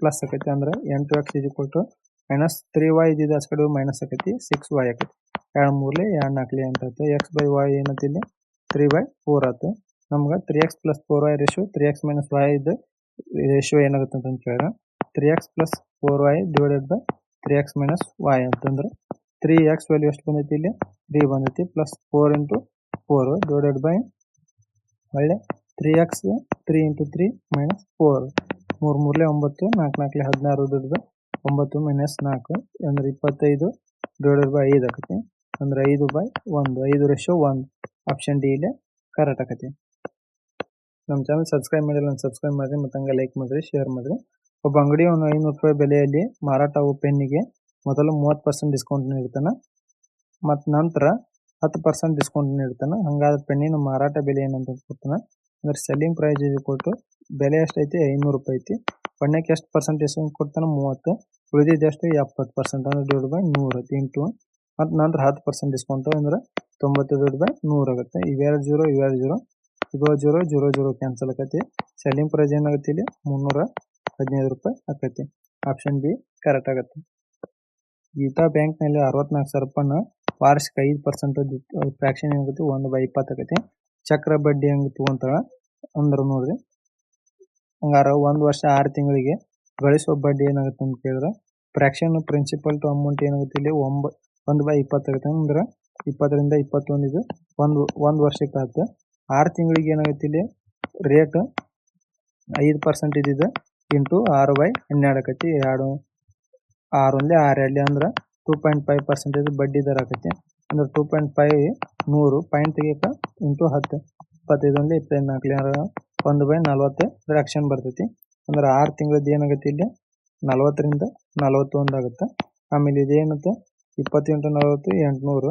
plus ಆಕೈತಿ ಅಂದ್ರೆ ಎಂಟು x is equal to minus three y ಇದ್ದಿದ್ದು ಅಷ್ಟು ಮೈನಸ್ ಆಕೈತಿ ಸಿಕ್ಸ್ ವೈ ಆಕೈತಿ. ಎರಡು ಮೂರ್ಲಿ, ಎರಡ್ ನಾಕ್ಲಿ ಅಂತ ಎಕ್ಸ್ ಬೈ ವೈ ಏನೈತಿ ಇಲ್ಲಿ? ತ್ರೀ ಬೈ ಫೋರ್ ಆಯ್ತು. ನಮ್ಗ three x plus four y ratio three x minus y ಇದು ರೇಷಿಯೋ ಏನಾಗುತ್ತೆ ಅಂತ ಕೇಳಿದ್ರೆ three x plus four y divided by three x minus y ಅಂತಂದ್ರೆ ತ್ರೀ ಎಕ್ಸ್ ವ್ಯಾಲ್ಯೂ ಎಷ್ಟು ಬಂದೈತಿ ಇಲ್ಲಿ? ತ್ರೀ ಬಂದೈತಿ plus four into four divided by ಒಳ್ಳೆ three x three into three minus four ಮೂರ್ ಮೂರ್ಲೆ ಒಂಬತ್ತು ನಾಲ್ಕು ನಾಲ್ಕಲೆ ಹದಿನಾರು ದುಡ್ಡು ಒಂಬತ್ತು ಮೈನಸ್ ನಾಲ್ಕು ಅಂದ್ರೆ ಇಪ್ಪತ್ತೈದು ಡಿವೈಡೆಡ್ ಬೈ ಐದು ಆಕತಿ. ಅಂದ್ರೆ ಐದು ಬೈ ಒಂದು. ಐದು ರೇಷೋ ಒಂದು. ಆಪ್ಷನ್ ಡಿ ಇಲ್ಲೇ ಕರೆಕ್ಟ್ ಆಕತಿ ನಮ್ಮ ಚಾನಲ್ ಸಬ್ಸ್ಕ್ರೈಬ್ ಮಾಡಿಲ್ಲ ಸಬ್ಸ್ಕ್ರೈಬ್ ಮಾಡಿರಿ, ಮತ್ತೆ ಹಂಗೆ ಲೈಕ್ ಮಾಡಿರಿ ಶೇರ್ ಮಾಡಿರಿ. ಒಬ್ಬ ಅಂಗಡಿಯವನು ಐನೂರು ರೂಪಾಯಿ ಬೆಲೆಯಲ್ಲಿ ಮಾರಾಟ ಆಗುವ ಪೆನ್ನಿಗೆ ಮೊದಲು ಮೂವತ್ತು ಪರ್ಸೆಂಟ್ ಡಿಸ್ಕೌಂಟ್ ನೀಡ್ತಾನೆ. ಮತ್ತು ನಂತರ ಹತ್ತು ಪರ್ಸೆಂಟ್ ಡಿಸ್ಕೌಂಟ್ ನೀಡ್ತಾನೆ. ಹಂಗಾದ ಪೆನ್ನಿನ ಮಾರಾಟ ಬೆಲೆ ಏನಂತ ಕೊಡ್ತಾನೆ ಅಂದ್ರೆ ಸೆಲ್ಲಿಂಗ್ ಪ್ರೈಸ್ ಇದು ಕೊಟ್ಟು ಬೆಲೆ ಎಷ್ಟೈತಿ? ಐನೂರು ರೂಪಾಯಿ ಐತಿ. ಬಣ್ಣಕ್ಕೆ ಎಷ್ಟು ಪರ್ಸೆಂಟ್ ಡಿಸ್ಕೌಂಟ್ ಕೊಡ್ತಾನೆ? ಮೂವತ್ತು. ಉಳಿದಿದ್ದು ಎಷ್ಟು? ಎಪ್ಪತ್ತು ಪರ್ಸೆಂಟ್ ಅಂದ್ರೆ ಡಿವೈಡ್ ಬೈ ನೂರು. ಇಂಟು ಮತ್ತು ನಂತರ ಹತ್ತು ಪರ್ಸೆಂಟ್ ಡಿಸ್ಕೌಂಟ್ ಅಂದ್ರೆ ತೊಂಬತ್ತು ಡಿವೈಡ್ ಬೈ ನೂರು ಆಗುತ್ತೆ. ಇವೆರಡು ಜೀರೋ ಇವೆರಡು ಜೀರೋ ಇದು ಜೀರೋ ಜೀರೋ ಜೀರೋ ಕ್ಯಾನ್ಸಲ್ ಆಕತಿ ಸೆಲ್ಲಿಂಗ್ ಪ್ರೈಸ್ ಏನಾಗುತ್ತೆ ಇಲ್ಲಿ? ಮುನ್ನೂರ ಹದಿನೈದು ರೂಪಾಯಿ ಆಕೈತಿ ಆಪ್ಷನ್ ಬಿ ಕರೆಕ್ಟ್ ಆಗುತ್ತೆ. ಗೀತಾ ಬ್ಯಾಂಕ್ನಲ್ಲಿ ಅರವತ್ನಾಲ್ಕು ಸಾವಿರ ರೂಪಾಯಿನ ವಾರ್ಷಿಕ ಐದು ಪರ್ಸೆಂಟ್ ಫ್ರಾಕ್ಷನ್ ಏನಾಗುತ್ತೆ? ಒಂದು ಬೈ ಇಪ್ಪತ್ತು ಆಕೈತಿ ಚಕ್ರ ಬಡ್ಡಿ ಹೆಂಗೆ ತಗೊಂತಾಳ ಅಂದ್ರೆ ನೋಡ್ರಿ. ಹಂಗಾರ ಒಂದು ವರ್ಷ ಆರು ತಿಂಗಳಿಗೆ ಗಳಿಸುವ ಬಡ್ಡಿ ಏನಾಗುತ್ತೆ ಅಂತ ಕೇಳಿದ್ರೆ. ಫ್ರಾಕ್ಷನ್ ಪ್ರಿನ್ಸಿಪಲ್ ಟು ಅಮೌಂಟ್ ಏನಾಗುತ್ತೆ ಇಲ್ಲಿ? ಒಂಬ ಒಂದು ಬೈ ಇಪ್ಪತ್ತಾಗುತ್ತೆ ಅಂದ್ರೆ ಇಪ್ಪತ್ತರಿಂದ ಇಪ್ಪತ್ತೊಂದು ಇದು ಒಂದು, ಒಂದ್ ವರ್ಷಕ್ಕೆ ಆಗುತ್ತೆ. ಆರು ತಿಂಗಳಿಗೆ ಏನಾಗುತ್ತೆ ಇಲ್ಲಿ? ರೇಟ್ ಐದು ಪರ್ಸೆಂಟ್ ಇದ್ದಿದ್ದು ಇಂಟು ಆರು ಬೈ ಹನ್ನೆರಡು ಆಕತಿ. ಎರಡು, ಆರು ಒಂದೇ ಆರು. ಎರಡಲಿ ಅಂದ್ರೆ ಟೂ ಪಾಯಿಂಟ್ ಫೈವ್ ಪರ್ಸೆಂಟೇಜ್ ಬಡ್ಡಿ ದರ ಆಕತಿ. ಅಂದ್ರೆ ಟೂ ಪಾಯಿಂಟ್ ಫೈವ್ ನೂರು ಪಾಯಿಂಟ್ ತೆಗಿಯಕ್ಕೆ ಇಂಟು ಹತ್ತು. ಇಪ್ಪತ್ತೈದು ಒಂದೇ ಇಪ್ಪತ್ತೈದು ನಾಲ್ಕು. ಒಂದು ಬೈ ನಲ್ವತ್ತು ರಕ್ಷನ್ ಬರ್ತೈತಿ. ಅಂದ್ರೆ ಆರು ತಿಂಗಳದ್ದು ಏನಾಗುತ್ತೆ ಇಲ್ಲಿ? ನಲ್ವತ್ತರಿಂದ ನಲ್ವತ್ತೊಂದು ಆಗುತ್ತೆ. ಆಮೇಲೆ ಇದೇನಂತ ಇಪ್ಪತ್ತು ಇಂಟು ನಲವತ್ತು, ಎಂಟುನೂರು.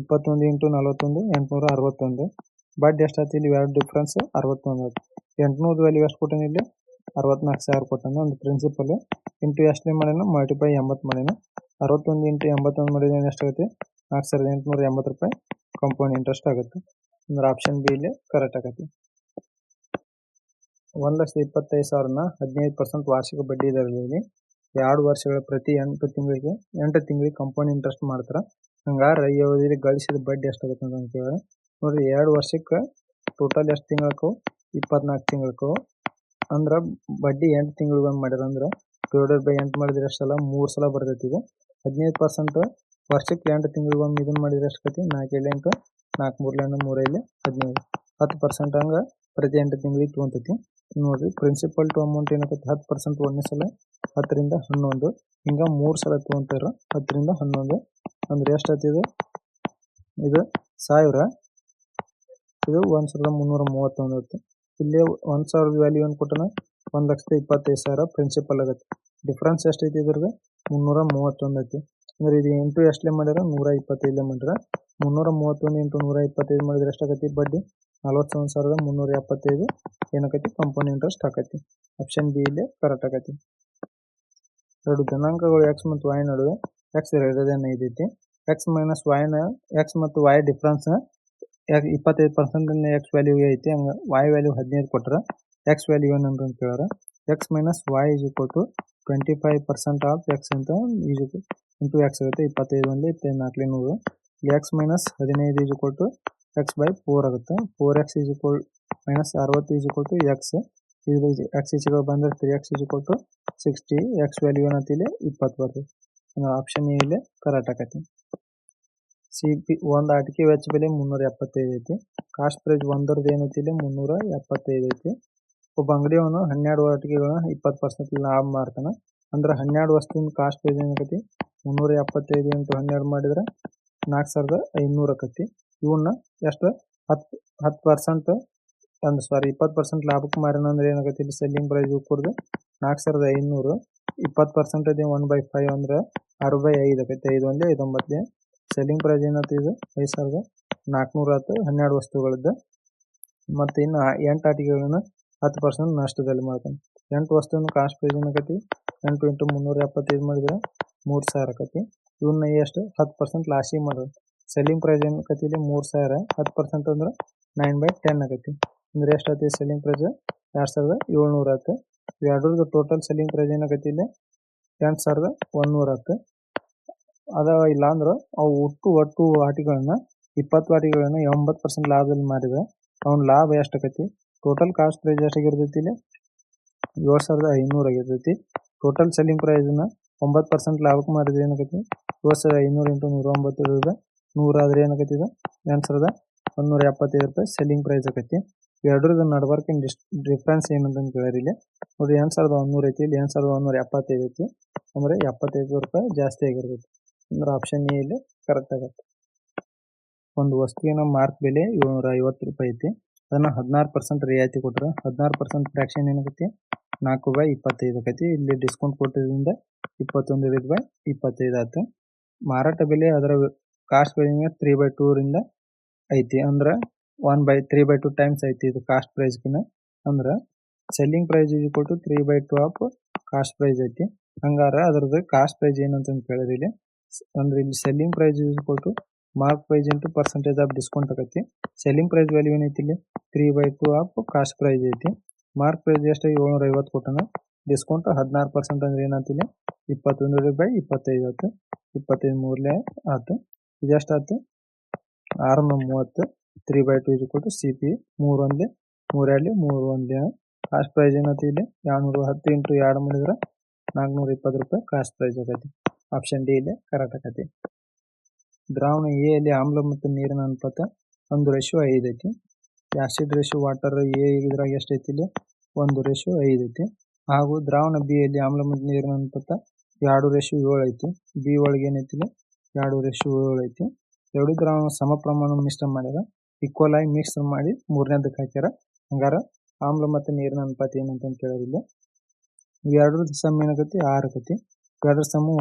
ಇಪ್ಪತ್ತೊಂದು ಇಂಟು ನಲವತ್ತೊಂದು, ಎಂಟುನೂರ ಅರವತ್ತೊಂದು. ಬಡ್ಡಿ ಎಷ್ಟಾಯ್ತು ಇಲ್ಲಿ ಎರಡು ಡಿಫ್ರೆನ್ಸ್ ಅರವತ್ತೊಂದು. ಆಯ್ತು ಎಂಟುನೂರು ವ್ಯಾಲ್ಯೂ ಎಷ್ಟು ಕೊಟ್ಟಾನ ಇಲ್ಲಿ? ಅರವತ್ನಾಲ್ಕು ಸಾವಿರ ಕೊಟ್ಟಾನ ಒಂದು ಪ್ರಿನ್ಸಿಪಲ್ ಇಂಟು ಎಷ್ಟು ಮಾಡ್ಯಾನ ಮಲ್ಟಿಪೈ ಎಂಬತ್ತು ಮಾಡ್ಯಾನ ಅರವತ್ತೊಂದು ಇಂಟು ಎಂಬತ್ತೊಂದು ಮಾಡಿದ್ರೆ ಎಷ್ಟಾಗುತ್ತೆ ನಾಲ್ಕು ಸಾವಿರದ ಎಂಟುನೂರ ಎಂಬತ್ತು ರೂಪಾಯಿ ಕಂಪೌಂಡ್ ಇಂಟ್ರೆಸ್ಟ್ ಆಗುತ್ತೆ. ಅಂದ್ರೆ ಆಪ್ಷನ್ ಬಿ ಇಲ್ಲಿ ಕರೆಕ್ಟ್ ಆಗುತ್ತೆ. ಒಂದು ಲಕ್ಷದ ಇಪ್ಪತ್ತೈದು ಸಾವಿರನ ಹದಿನೈದು ಪರ್ಸೆಂಟ್ ವಾರ್ಷಿಕ ಬಡ್ಡಿ ದರದಲ್ಲಿ ಎರಡು ವರ್ಷಗಳ ಪ್ರತಿ ಎಂಟು ತಿಂಗಳಿಗೆ ಎಂಟು ತಿಂಗಳಿಗೆ ಕಂಪೌಂಡ್ ಇಂಟ್ರೆಸ್ಟ್ ಮಾಡ್ತಾರೆ. ಹಂಗಾರ ಈ ಅವಧಿಯಲ್ಲಿ ಗಳಿಸಿದ ಬಡ್ಡಿ ಎಷ್ಟಾಗುತ್ತೆ ಅಂತ ಕೇಳಿದ್ರೆ ನೋಡ್ರಿ ಎರಡು ವರ್ಷಕ್ಕೆ ಟೋಟಲ್ ಎಷ್ಟು ತಿಂಗಳಕ್ಕೂ? ಇಪ್ಪತ್ನಾಲ್ಕು ತಿಂಗಳಕ್ಕೂ. ಅಂದ್ರೆ ಬಡ್ಡಿ ಎಂಟು ತಿಂಗಳಿಗೆ ಒಂದು ಮಾಡ್ಯಾರ ಅಂದ್ರೆ ಡಿವೈಡೆಡ್ ಬೈ ಎಂಟು ಮಾಡಿದ್ರೆ ಎಷ್ಟಲ್ಲ ಮೂರು ಸಲ ಬರ್ತೈತಿ ಇದು. ಹದಿನೈದು ಪರ್ಸೆಂಟ್ ವರ್ಷಕ್ಕೆ ಎಂಟು ತಿಂಗಳಿಗೆ ಇದನ್ನ ಮಾಡಿದ್ರೆ ಎಷ್ಟು ಕತಿ ನಾಲ್ಕು ಏಳು ಎಂಟು, ನಾಲ್ಕು ಮೂರು ಎಂಟು ಮೂರೈದು ಹದಿನೈದು. ಹತ್ತು ಪರ್ಸೆಂಟ್ ಹಂಗೆ ಪ್ರತಿ ಎಂಟು ತಿಂಗಳಿಗೆ ತೊಗೊಂತೈತಿ ನೋಡ್ರಿ ಪ್ರಿನ್ಸಿಪಲ್ ಟು ಅಮೌಂಟ್ ಏನಾಗತ್ತೆ ಹತ್ತು ಪರ್ಸೆಂಟ್ ಒಂದನೇ ಸಲ ಹತ್ತರಿಂದ ಹನ್ನೊಂದು. ಹಿಂಗ ಮೂರು ಸಲ ತಗೊಂತಾರ ಹತ್ತರಿಂದ ಹನ್ನೊಂದು. ಅಂದ್ರೆ ಎಷ್ಟಾಯ್ತು ಇದು? ಇದು ಸಾವಿರ. ಇದು ಒಂದ್ ಸಾವಿರದ ಮುನ್ನೂರ ಮೂವತ್ತೊಂದು ಆಯ್ತು. ಇಲ್ಲಿ ಒಂದು ಸಾವಿರದ ವ್ಯಾಲ್ಯೂ ಏನು ಕೊಟ್ಟನ? ಒಂದು ಲಕ್ಷದ ಇಪ್ಪತ್ತೈದು ಸಾವಿರ ಪ್ರಿನ್ಸಿಪಲ್ ಆಗುತ್ತೆ. ಡಿಫ್ರೆನ್ಸ್ ಎಷ್ಟೈತಿ ಇದ್ರದ್ದು ಮುನ್ನೂರ ಮೂವತ್ತೊಂದು ಐತಿ ಅಂದ್ರೆ ಇದು ಎಂಟು ಎಷ್ಟಲೇ ಮಾಡ್ಯಾರ? ನೂರ ಇಪ್ಪತ್ತೈದಲೇ ಮಾಡ್ಯಾರ. ಮುನ್ನೂರ ಮೂವತ್ತೊಂದು ಇಂಟು ನೂರ ಇಪ್ಪತ್ತೈದು ಮಾಡಿದ್ರೆ ಎಷ್ಟಾಗತ್ತೆ ಬಡ್ಡಿ? ನಲವತ್ತೊಂದು ಸಾವಿರದ ಮುನ್ನೂರ ಎಪ್ಪತ್ತೈದು. ಏನಾಕೈತಿ? ಕಂಪೌಂಡ್ ಇಂಟ್ರೆಸ್ಟ್ ಆಕೈತಿ ಆಪ್ಷನ್ ಬಿ ಇಲ್ಲಿ ಕರೆಕ್ಟ್ ಆಕೈತಿ ಎರಡು ದಿನಾಂಕಗಳು ಎಕ್ಸ್ ಮತ್ತು ವೈ ನಡುವೆ ಎಕ್ಸ್ ಗ್ರೇಟರ್ ಇದೈತಿ ಎಕ್ಸ್ ಮೈನಸ್ ವೈನ ಎಕ್ಸ್ ಮತ್ತು ವೈ ಡಿಫ್ರೆನ್ಸ್ ಇಪ್ಪತ್ತೈದು ಪರ್ಸೆಂಟ್ ಎಕ್ಸ್ ವ್ಯಾಲ್ಯೂ ಐತಿ. ಹಂಗ ವೈ ವ್ಯಾಲ್ಯೂ ಹದಿನೈದು ಕೊಟ್ಟರೆ ಎಕ್ಸ್ ವ್ಯಾಲ್ಯೂ ಏನಂತ ಅಂತ ಕೇಳ್ಯಾರ. X minus y is equal to twenty five percent of x ಅಂತ ಈಸ್ ಇಂಟು ಎಕ್ಸ್ ಆಗುತ್ತೆ ಇಪ್ಪತ್ತೈದು ಒಂದು ಇಪ್ಪತ್ತೈದು ನಾಲ್ಕಲಿ ನೂರು. ಎಕ್ಸ್ ಮೈನಸ್ ಹದಿನೈದು is equal to x by four ಆಗುತ್ತೆ. Four x is equal minus ಅರವತ್ತು ಈಸ್ ಈಕ್ವಲ್ ಟು ಎಕ್ಸ್ ಇದು ಎಕ್ಸ್ ಈಚೆಗೆ ಬಂದ್ರೆ ತ್ರೀ ಎಕ್ಸ್ ಈಜು ಕೊಟ್ಟು ಸಿಕ್ಸ್ಟಿ ಎಕ್ಸ್ ವ್ಯಾಲ್ಯೂ ಏನೈತಿ ಇಲ್ಲಿ ಇಪ್ಪತ್ತು ಬರ್ತದೆ. ಆಪ್ಷನ್ ಇಲ್ಲಿ ಕರೆಕ್ಟ್ ಆಕತಿ. ಸಿ ಪಿ ಒಂದು ಆಟಿಕೆ ವೆಚ್ಚ ಬೆಲೆ ಮುನ್ನೂರ ಎಪ್ಪತ್ತೈದು ಐತಿ. ಕಾಸ್ಟ್ ಪ್ರೈಸ್ ಒಂದರದ್ದು ಏನೈತಿ ಇಲ್ಲಿ ಮುನ್ನೂರ ಎಪ್ಪತ್ತೈದು ಐತಿ. ಒಬ್ಬ ಅಂಗಡಿಯವನು ಹನ್ನೆರಡು ಆಟಿಕೆಗಳನ್ನ ಇಪ್ಪತ್ತು ಪರ್ಸೆಂಟ್ ಲಾಭ ಮಾಡ್ತಾನೆ. ಅಂದ್ರೆ ಹನ್ನೆರಡು ವಸ್ತುವಿನ ಕಾಸ್ಟ್ ಪ್ರೈಸ್ ಏನಾಗತಿ ಮುನ್ನೂರ ಎಪ್ಪತ್ತೈದು ಇಂಟು ಹನ್ನೆರಡು ಮಾಡಿದ್ರೆ ನಾಲ್ಕು ಸಾವಿರದ ಐನೂರು ಆಕತಿ. ಇವನ್ನ ಎಷ್ಟು? ಹತ್ತು ಹತ್ತು ಪರ್ಸೆಂಟ್ ಅಂದ್ರೆ ಸಾರಿ ಇಪ್ಪತ್ತು ಪರ್ಸೆಂಟ್ ಲಾಭಕ್ಕೆ ಮಾರಿನ ಅಂದ್ರೆ ಏನಾಗುತ್ತೆ ಇಲ್ಲಿ ಸೆಲ್ಲಿಂಗ್ ಪ್ರೈಸ್ ಕುಡ್ದು ನಾಲ್ಕು ಸಾವಿರದ ಐನೂರು. ಇಪ್ಪತ್ತು ಪರ್ಸೆಂಟ್ ಇದೆ ಒನ್ ಬೈ ಫೈವ್ ಅಂದ್ರೆ ಆರು ಬೈ ಐದು ಆಗೈತೆ ಐದು ಒಂದೇ, ಐದು ಒಂಬತ್ತೇ. ಸೆಲ್ಲಿಂಗ್ ಪ್ರೈಸ್ ಏನಂತ ಇದು? ಐದು ಸಾವಿರದ ನಾಲ್ಕುನೂರ ಹತ್ತು ಹನ್ನೆರಡು ವಸ್ತುಗಳದ್ದು. ಮತ್ತು ಇನ್ನು ಎಂಟು ಆಟಿಕೆಗಳನ್ನ ಹತ್ತು ಪರ್ಸೆಂಟ್ ನಷ್ಟದಲ್ಲಿ ಮಾಡ್ತಾನೆ. ಎಂಟು ವಸ್ತುವಿನ ಕಾಸ್ಟ್ ಪ್ರೈಸ್ ಏನಾಗತಿ ಎಂಟು ಇಂಟು ಮುನ್ನೂರ ಎಪ್ಪತ್ತೈದು ಮಾಡಿದ್ರೆ ಮೂರು ಸಾವಿರ ಆಕತಿ. ಇವನ್ನ ಎಷ್ಟು? ಹತ್ತು ಪರ್ಸೆಂಟ್ ಲಾಸ್ಟಿಗೆ ಮಾಡೋದು ಸೆಲ್ಲಿಂಗ್ ಪ್ರೈಸ್ ಏನಕತಿ ಇಲ್ಲಿ? ಮೂರು ಸಾವಿರ. ಹತ್ತು ಪರ್ಸೆಂಟ್ ಅಂದ್ರೆ ನೈನ್ ಬೈ ಟೆನ್ ಆಗತಿ ಅಂದ್ರೆ ಎಷ್ಟು ಆತಿ ಸೆಲ್ಲಿಂಗ್ ಪ್ರೈಸ್ ಎರಡ್ ಸಾವಿರದ ಏಳ್ನೂರ ಆತು. ಎರಡರದ್ದು ಟೋಟಲ್ ಸೆಲ್ಲಿಂಗ್ ಪ್ರೈಸ್ ಏನಾಗತಿ ಇಲ್ಲಿ? ಎಂಟು ಸಾವಿರದ ಒಂದೂರ ಆತು. ಅದ ಇಲ್ಲ ಅಂದ್ರೆ ಅವು ಒಟ್ಟು ಒಟ್ಟು ಆಟಿಗಳನ್ನ ಇಪ್ಪತ್ತು ಆಟಿಗಳನ್ನ ಎಂಬತ್ತು ಪರ್ಸೆಂಟ್ ಲಾಭದಲ್ಲಿ ಮಾರಿದ್ರೆ ಅವ್ನ ಲಾಭ ಎಷ್ಟು ಆಕತಿ ಟೋಟಲ್ ಕಾಸ್ಟ್ ಪ್ರೈಸ್ ಎಷ್ಟಾಗಿರ್ತೈತಿ ಇಲ್ಲಿ? ಏಳು ಸಾವಿರದ ಐನೂರು ಆಗಿರ್ತೈತಿ. ಟೋಟಲ್ ಸೆಲ್ಲಿಂಗ್ ಪ್ರೈಸ್ನ ಒಂಬತ್ತು ಪರ್ಸೆಂಟ್ ಲಾಭಕ್ಕೆ ಮಾರಿದ್ರೆ ಏನಾಗೈತಿ? ಏಳು ಸಾವಿರದ ಐನೂರು ಇಂಟು ನೂರ ಒಂಬತ್ತು ನೂರ ಆದ್ರೆ ಏನಾಗೈತಿ ಎಂಟು ಸಾವಿರದ ಒಂದೂರ ಎಪ್ಪತ್ತೈದು ರೂಪಾಯಿ ಸೆಲ್ಲಿಂಗ್ ಪ್ರೈಸ್ ಆಕೈತಿ ಎರಡರದ್ದು ನಡ್ಬರ್ಕಿನ ಡಿಸ್ ಡಿಫ್ರೆನ್ಸ್ ಏನಂತ ಕೇಳಿರಿ ಇಲ್ಲಿ ನೋಡ್ರಿ ಎಂಟು ಸಾವಿರದ ಒಂದೂರು ಐತಿ, ಇಲ್ಲಿ ಎಂಟು ಸಾವಿರದ ಒಂದೂರ ಎಪ್ಪತ್ತೈದು ಐತಿ. ಅಂದ್ರೆ ಎಪ್ಪತ್ತೈದು ರೂಪಾಯಿ ಜಾಸ್ತಿ ಆಗಿರ್ತೈತಿ. ಅಂದ್ರೆ ಆಪ್ಷನ್ ಎ ಇಲ್ಲಿ ಕರೆಕ್ಟ್ ಆಗತ್ತೆ. ಒಂದು ವಸ್ತುವಿನ ಮಾರ್ಕ್ ಬೆಲೆ ಏಳ್ನೂರ ಐವತ್ತು ರೂಪಾಯಿ ಐತಿ. ಅದನ್ನ ಹದಿನಾರು ಪರ್ಸೆಂಟ್ ರಿಯಾಯಿತಿ ಕೊಟ್ಟರೆ ಹದಿನಾರು ಪರ್ಸೆಂಟ್ ಫ್ರಾಕ್ಷನ್ ಏನಾಗುತ್ತೆ? ನಾಲ್ಕು ಬೈ ಇಪ್ಪತ್ತೈದು ಆಕೈತಿ ಇಲ್ಲಿ ಡಿಸ್ಕೌಂಟ್ ಕೊಟ್ಟಿದ್ದರಿಂದ ಇಪ್ಪತ್ತೊಂದು ಇಳಿದ ಬೈ ಇಪ್ಪತ್ತೈದು ಆಯ್ತು ಮಾರಾಟ ಬೆಲೆ ಅದರ ಕಾಸ್ಟ್ ಬೆಲೆ ತ್ರೀ ಬೈ ಟೂರಿಂದ ಐತಿ. ಅಂದ್ರೆ one by three by two times ಐತಿ ಇದು ಕಾಸ್ಟ್ ಪ್ರೈಸ್ ಪ್ರೈಸ್ಗಿನ ಅಂದ್ರೆ selling price is equal to three by two of cost price ಐತಿ. ಹಂಗಾರ ಅದ್ರದ್ದು ಕಾಸ್ಟ್ ಪ್ರೈಸ್ ಏನಂತ ಕೇಳಿದ ಇಲ್ಲಿ. ಅಂದ್ರೆ ಇಲ್ಲಿ selling price is equal to mark price into percentage of discount ಆಗೈತಿ. ಸೆಲ್ಲಿಂಗ್ ಪ್ರೈಸ್ ವ್ಯಾಲ್ಯೂ ಏನೈತಿ ಇಲ್ಲಿ? Three by two of cost price ಐತಿ. ಮಾರ್ಕ್ ಪ್ರೈಸ್ ಎಷ್ಟು? ಏಳ್ನೂರ ಐವತ್ತು ಕೊಟ್ಟನ. ಡಿಸ್ಕೌಂಟ್ ಹದಿನಾರು ಪರ್ಸೆಂಟ್ ಅಂದ್ರೆ ಏನಾಯ್ತಿಲ್ಲ ಇಪ್ಪತ್ತೊಂದು ಬೈ ಇಪ್ಪತ್ತೈದು ಆಯ್ತು ಇಪ್ಪತ್ತೈದು ಮೂರಲೇ ಆತು. ಇದೆಷ್ಟು ಆತು ಆರುನೂರ ಮೂವತ್ತು. ತ್ರೀ ಬೈ ಟೂ ಇದು ಕೊಟ್ಟು ಸಿ ಪಿ ಮೂರು ಒಂದೇ ಮೂರೆರಡು ಮೂರು ಒಂದೇ. ಕಾಸ್ಟ್ ಪ್ರೈಸ್ ಏನೈತಿ ಇಲ್ಲಿ? ಏಳ್ನೂರ ಹತ್ತು ಇಂಟು ಎರಡು ಮಾಡಿದ್ರೆ ನಾಲ್ಕುನೂರ ಇಪ್ಪತ್ತು ರೂಪಾಯಿ ಕಾಸ್ಟ್ ಪ್ರೈಸ್ ಆಗೈತಿ ಆಪ್ಷನ್ ಡಿ ಇಲ್ಲಿ ಕರೆಕ್ಟ್ ಆಗೈತಿ ದ್ರಾವಣ ಎ ಅಲ್ಲಿ ಆಮ್ಲ ಮತ್ತು ನೀರಿನ ಅನುಪಾತ ಒಂದು ರೇಷು ಐದು ಐತಿ. ಆಸಿಡ್ ರೇಷು ವಾಟರ್ ಎ ಇದ್ರಾಗ ಎಷ್ಟು ಐತಿ ಇಲ್ಲಿ? ಒಂದು ರೇಷು ಐದು ಐತಿ. ಹಾಗೂ ದ್ರಾವಣ ಬಿ ಅಲ್ಲಿ ಆಮ್ಲ ಮತ್ತು ನೀರಿನ ಅನುಪಾತ ಎರಡು ರೇಷು ಏಳು ಐತಿ. ಬಿ ಒಳಗೆ ಏನೈತಿ ಇಲ್ಲಿ? ಎರಡು ರೇಷು ಏಳು ಐತಿ. ಎರಡು ದ್ರಾವಣ ಸಮ ಪ್ರಮಾಣ ಮಿಶ್ರಣ ಮಾಡ್ಯಾರ ಈಕ್ವಲ್ ಆಗಿ ಮಿಕ್ಸ್ ಮಾಡಿ ಮೂರನೇದಕ್ಕೆ ಹಾಕ್ಯಾರ. ಹಂಗಾರ ಆಮ್ಲ ಮತ್ತು ನೀರಿನ ಅನುಪಾತ ಏನಂತ ಕೇಳೋದಿಲ್ಲ ಇವೆರಡರ ಸಮ್ ಏನಾಗತಿ? ಆರು ಆಕತಿ.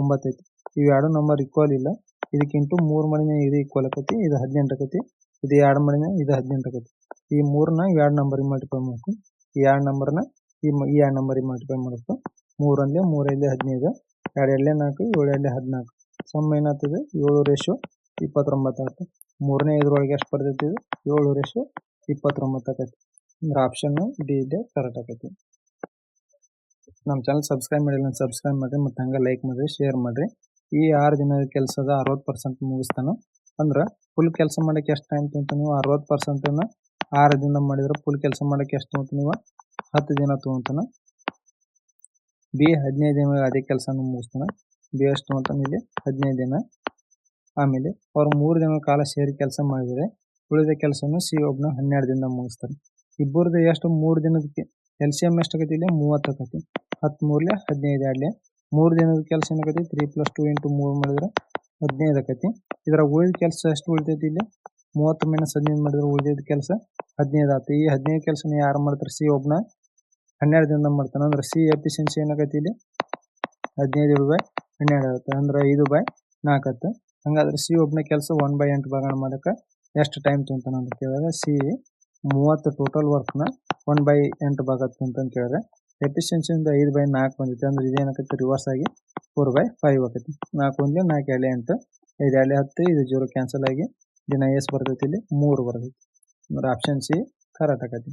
ಒಂಬತ್ತು ಐತಿ. ಎರಡು ನಂಬರ್ ಈಕ್ವಲ್ ಇಲ್ಲ. ಇದಕ್ಕಿಂಟು ಮೂರು ಮಡಿನ ಇದು ಈಕ್ವಲ್ ಆಕತಿ, ಇದು ಹದಿನೆಂಟು ಆಕತಿ. ಇದು ಎರಡು ಮಡಿನ ಇದು ಹದಿನೆಂಟು ಆಕತಿ. ಈ ಮೂರನ್ನ ಎರಡು ನಂಬರಿಗೆ ಮಲ್ಟಿಪ್ಲೈ ಮಾಡ್ಬೇಕು ಈ ಎರಡು ನಂಬರ್ನ ಈ ಈ ಎರಡು ನಂಬರಿಗೆ ಮಲ್ಟಿಪ್ಲೈ ಮಾಡಬೇಕು ಮೂರೊಂದೇ ಮೂರೈದೇ ಹದಿನೈದು. ಎರಡು ಎರಡೇ ನಾಲ್ಕು, ಏಳು ಎರಡೇ ಹದಿನಾಲ್ಕು. ಸಮ ಏನಾಗ್ತದೆ? ಏಳು ರೇಷು ಇಪ್ಪತ್ತೊಂಬತ್ತು ಆಯ್ತು ಮೂರನೇ ಇದ್ರೊಳಗೆ ಎಷ್ಟು ಬರ್ತೈತಿ ಇದು? ಏಳು ರೇಷು ಇಪ್ಪತ್ತೊಂಬತ್ತು ಆಕೈತಿ. ಅಂದ್ರೆ ಆಪ್ಷನ್ ಡಿ ಇದೆ ಕರೆಕ್ಟ್ ಆಕೈತಿ. ನಮ್ಮ ಚಾನಲ್ ಸಬ್ಸ್ಕ್ರೈಬ್ ಮಾಡಿಲ್ಲ ಸಬ್ಸ್ಕ್ರೈಬ್ ಮಾಡಿರಿ, ಮತ್ತು ಹಂಗೆ ಲೈಕ್ ಮಾಡಿರಿ ಶೇರ್ ಮಾಡಿರಿ. ಈ ಆರು ದಿನದ ಕೆಲಸದ ಅರವತ್ತು ಪರ್ಸೆಂಟ್ ಮುಗಿಸ್ತಾನೆ. ಅಂದ್ರೆ ಫುಲ್ ಕೆಲಸ ಮಾಡೋಕೆ ಎಷ್ಟು ಟೈಮ್ ತಿಂತ ನೀವು ಅರವತ್ತು ಪರ್ಸೆಂಟನ್ನು ಆರು ದಿನ ಮಾಡಿದ್ರೆ ಫುಲ್ ಕೆಲಸ ಮಾಡೋಕೆ ಎಷ್ಟು ತಗೊಂತ ನೀವು ಹತ್ತು ದಿನ ತೊಗೊಂತಾನ. ಬಿ ಹದಿನೈದು ದಿನ ಅದೇ ಕೆಲಸನೂ ಮುಗಿಸ್ತಾನೆ. ಬಿ ಎಷ್ಟು ತೊಗೊಂತಾನೆ ಇಲ್ಲಿ? ಹದಿನೈದು ದಿನ. ಆಮೇಲೆ ಅವ್ರು ಮೂರು ದಿನ ಕಾಲ ಸೇರಿ ಕೆಲಸ ಮಾಡಿದರೆ ಉಳಿದ ಕೆಲಸವನ್ನು ಸಿ ಒಬ್ನ ಹನ್ನೆರಡು ದಿನ ಮುಗಿಸ್ತಾರೆ. ಇಬ್ಬರದು ಎಷ್ಟು? ಮೂರು ದಿನದಕ್ಕೆ. ಎಲ್ ಸಿ ಎಂ ಎಷ್ಟು ಆಕೈತಿ ಇಲ್ಲಿ? ಮೂವತ್ತು ಆಕೈತಿ ಹತ್ತು ಮೂರ್ಲೆ ಹದಿನೈದು ಎರಡ್ಲೆ ಮೂರು ದಿನದ ಕೆಲಸ ಏನಾಗೈತಿ ತ್ರೀ ಪ್ಲಸ್ ಟು ಇಂಟು ಮೂರು ಮಾಡಿದ್ರೆ ಹದಿನೈದು ಆಕೈತಿ ಇದರ ಉಳಿದ ಕೆಲಸ ಎಷ್ಟು ಉಳಿತೈತಿ ಇಲ್ಲಿ? ಮೂವತ್ತು ಮೈನಸ್ ಹದಿನೈದು ಮಾಡಿದ್ರೆ ಉಳಿದಿದ್ದ ಕೆಲಸ ಹದಿನೈದು ಆಯ್ತು ಈ ಹದಿನೈದು ಕೆಲಸನ ಯಾರು ಮಾಡ್ತಾರೆ? ಸಿ ಒಬ್ನ ಹನ್ನೆರಡು ದಿನ ಮಾಡ್ತಾನೆ. ಅಂದ್ರೆ ಸಿ ಎಫಿಷಿಯನ್ಸಿ ಏನಾಗೈತಿ ಇಲ್ಲಿ? ಹದಿನೈದು ಬೈ ಹನ್ನೆರಡು ಆಗುತ್ತೆ ಅಂದ್ರೆ ಐದು ಬೈ ನಾಲ್ಕು ಹಂಗಾದ್ರೆ ಸಿ ಒಬ್ನ ಕೆಲಸ ಒನ್ ಬೈ ಎಂಟು ಭಾಗ ಮಾಡಕ್ಕೆ ಎಷ್ಟು ಟೈಮ್ ತಿಂತಾನ ಅಂತ ಕೇಳಿದ್ರೆ ಸಿ ಮೂವತ್ತು ಟೋಟಲ್ ವರ್ಕ್ನ ಒನ್ ಬೈ ಎಂಟು ಭಾಗ ಅಂತ ಕೇಳಿದ್ರೆ ಎಫಿಷಿಯನ್ಸಿಯಿಂದ ಐದು ಬೈ ನಾಲ್ಕು ಬಂದಿತ್ತು. ಅಂದ್ರೆ ಇದೇನಾಕೈತಿ ರಿವರ್ಸ್ ಆಗಿ ಫೋರ್ ಬೈ ಫೈವ್ ಆಕೈತಿ. ನಾಲ್ಕು ಒಂದೇ, ನಾಲ್ಕು ಎಲೆ ಎಂಟು, ಐದು ಎಲೆ ಹತ್ತು ಇದು ಜೀರೋ ಕ್ಯಾನ್ಸಲ್ ಆಗಿ ದಿನ ಎಸ್ ಬರ್ತೈತಿ, ಇಲ್ಲಿ ಮೂರು ಬರ್ತೈತಿ. ಅಂದ್ರೆ ಆಪ್ಷನ್ ಸಿ ಕರೆಕ್ಟ್ ಆಕೈತಿ.